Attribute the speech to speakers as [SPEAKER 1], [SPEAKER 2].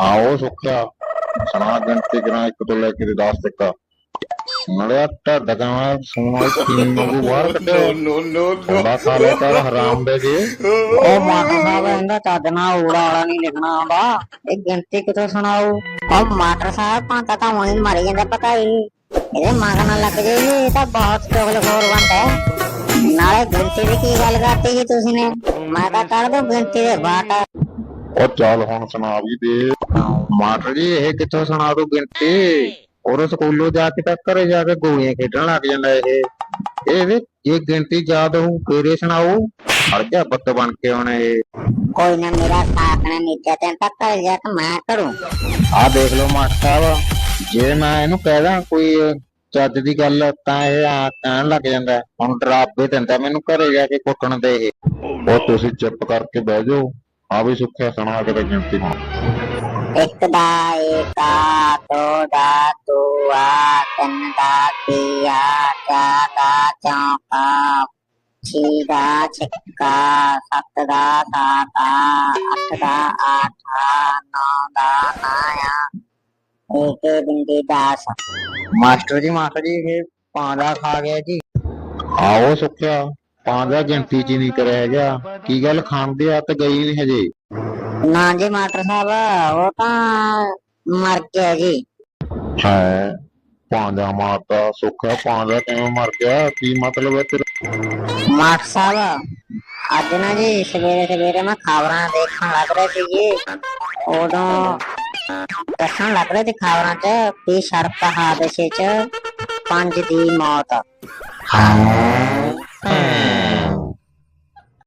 [SPEAKER 1] ਆਓ ਸੁੱਖਿਆ ਸੁਣਾ ਗਿਣਤੀ ਕਰਾਂ ਇੱਕ ਤੋਂ ਲੈ ਕੇ 10 ਤੱਕ। ਨੜਿਆ ਢੱਡ ਕਰਾਂ ਸੋਨਾ ਤੀਨ ਨੂੰ ਬਾਹਰ ਕੱਢਿਓ
[SPEAKER 2] no, no,
[SPEAKER 1] ਥੋੜਾ ਖਾ ਲਿਆ ਕਰ ਹਰਾਮ ਦੇ ਜੀ।
[SPEAKER 3] ਉਹ ਮਾਟਰ ਸਾਹਿਬ ਇਹਦਾ ਚੱਜ ਨਾਲ ਊੜਾ ਵਾਲਾ ਨਹੀਂ ਲਿਖਣਾ ਆਉਂਦਾ ਇਹ ਗਿਣਤੀ ਕਿਥੋਂ ਸੁਣਾਊ ਉਹ ਮਾਟਰ ਸਾਹਿਬ ਭਾਂਤਾ ਤਾਂ ਉਹੀ ਮਾਰੀ ਜਾਂਦਾ ਪਕਾਈ ਇਹਦੇ ਮਗਰ ਨਾਲ ਲੱਗ ਜੇ ਇਹ ਤਾਂ ਬਹੁਤ ਚੋਗਲ ਖੋਰ ਬੰਦਾ ਹੈ। ਨਾਲੇ ਗਿਣਤੀ ਦੀ ਕੀ ਗੱਲ ਕਰਤੀ ਸੀ ਤੁਸੀਂ ਨੇ? ਮੈਂ ਤਾਂ ਕਰ ਦੂੰ ਗਿਣਤੀ ਦੇ ਬਾਟ
[SPEAKER 1] ਉਹ ਚੱਲ ਹੁਣ ਸੁਣਾ ਵੀ ਦੇ। ਮਾਟਰ ਜੀ ਇਹ ਕਿੱਥੋਂ ਸੁਣਾ ਦੂ ਗਿਣਤੀ? ਔਰ ਸਕੂਲੋਂ ਜਾ ਕੇ ਤਾਂ ਘਰੇ ਜਾ ਕੇ ਗੋਲੀਆਂ ਖੇਡਣ ਲੱਗ ਜਾਂਦਾ ਇਹ। ਇਹ ਵੀ ਇਹ ਗਿਣਤੀ ਯਾਦ ਹੋਊ ਫੇਰੇ ਸੁਣਾਓ। ਹੜ ਜਾ ਬੱਤ ਬਣ ਕੇ ਹੁਣ ਇਹ।
[SPEAKER 3] ਕੋਈ ਨਾ ਮੇਰਾ ਸਾਥ ਨੇ ਨੀਚੇ ਤੇ ਤੱਕ ਕਰ ਜਾ ਕੇ ਮੈਂ ਕਰੂੰ
[SPEAKER 1] ਆਹ ਦੇਖ ਲਓ ਮਾਸਟਰ ਸਾਹਿਬ ਜੇ ਮੈਂ ਇਹਨੂੰ ਕਹਿਦਾ ਕੋਈ ਚੱਜ ਦੀ ਗੱਲ ਤਾਂ ਇਹ ਆ ਕਹਿਣ ਲੱਗ ਜਾਂਦਾ। ਹੁਣ ਡਰਾਵੇ ਦਿੰਦਾ ਮੈਨੂੰ ਘਰੇ ਜਾ ਕੇ ਕੁੱਟਣ ਦੇ ਇਹ। ਉਹ ਤੁਸੀਂ ਚੁੱਪ ਕਰਕੇ ਬਹਿ ਜਾਓ। ਆ ਵੀ ਸੁੱਖਿਆ ਸੁਣਾ ਕੇ ਤੇ ਗਿਣਤੀ ਹੁਣ।
[SPEAKER 3] ਇੱਕ ਦਾ ਏਕਾ ਦੋ ਦਾ ਦੂਆ ਤਿੰਨ ਦਾ ਤੀਆ ਚਾਰ ਦਾ ਚੌਕਾ ਛੇ ਦਾ ਛੱਕਾ ਸੱਤ ਦਾ ਸਾਤਾ ਅੱਠ ਦਾ ਆਠਾ ਨੌ ਦਾ ਨਾਇਆ। ਇੱਕ ਬਿੰਦੀ ਦਸ
[SPEAKER 1] ਮਾਸਟਰ ਜੀ ਮਾਸਟਰ ਜੀ ਇਹ ਪਾਂਦਾ ਖਾ ਗਿਆ ਜੀ। ਆਓ ਸੁੱਖਿਆ ਪਾਂਦਾ ਗਿਣਤੀ ਚ ਹੀ ਨਹੀਂ ਕਰਿਆ ਹੈਗਾ। ਕੀ ਗੱਲ ਖਾਂਦੇ ਆ ਤੇ ਗਈ ਨਹੀਂ ਹਜੇ?
[SPEAKER 3] ਨਾ ਜੀ ਮਾਸਟਰ ਸਾਹਿਬ ਉਹ ਤਾਂ ਮਰ ਗਿਆ ਜੀ।
[SPEAKER 1] ਹੈ? ਪਾਂਦਾ ਮਾਰਦਾ ਸੁੱਖਿਆ ਪਾਂਦਾ ਕਿਵੇਂ ਮਰ ਗਿਆ? ਕੀ ਮਤਲਬ ਹੈ ਤੇਰਾ?
[SPEAKER 3] ਮਾਸਟਰ ਸਾਹਿਬ ਅੱਜ ਨਾ ਜੀ ਸਵੇਰੇ ਸਵੇਰੇ ਮੈਂ ਖਬਰਾਂ ਦੇਖਣ ਲੱਗ ਰਿਹਾ ਸੀ ਜੀ। ਉਦੋਂ ਦੱਸਣ ਲੱਗ ਰਿਹਾ ਸੀ ਖਬਰਾਂ 'ਚ ਕਿ ਸੜਕ ਹਾਦਸੇ 'ਚ ਪੰਜ ਦੀ ਮੌਤ।